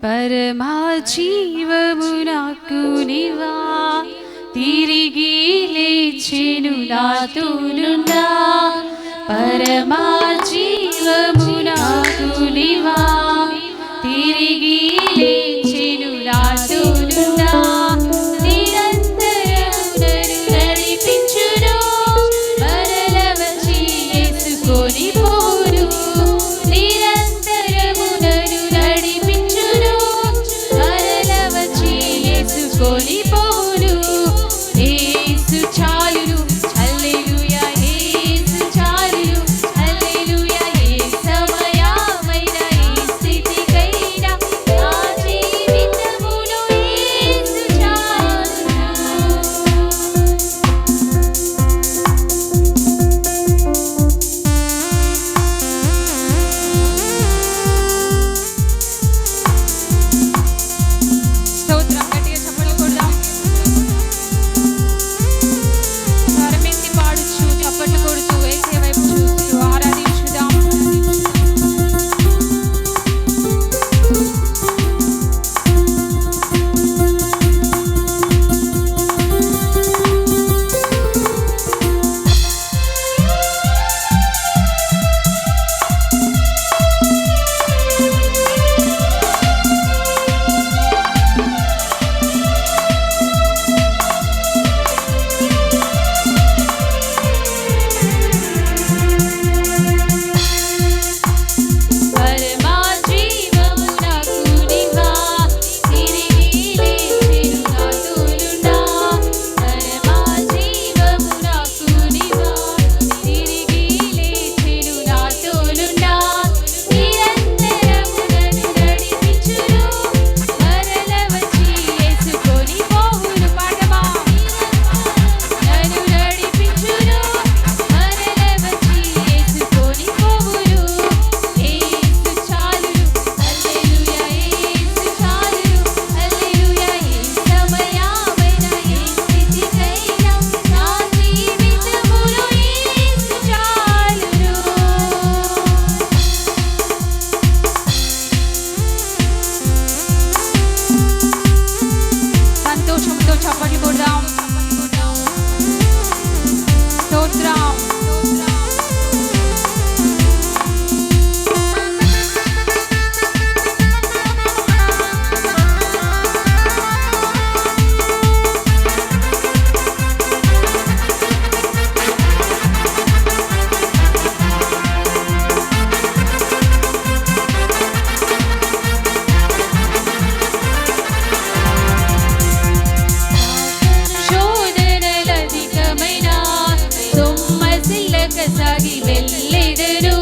పరమా జీవము నాకు నివా తిరిగి లేచెను నాతోనున్నా పరమా జీవము నాకు నివా తిరిగి ಸಾಗಿ ಬೆಲ್ಲಿದರೂ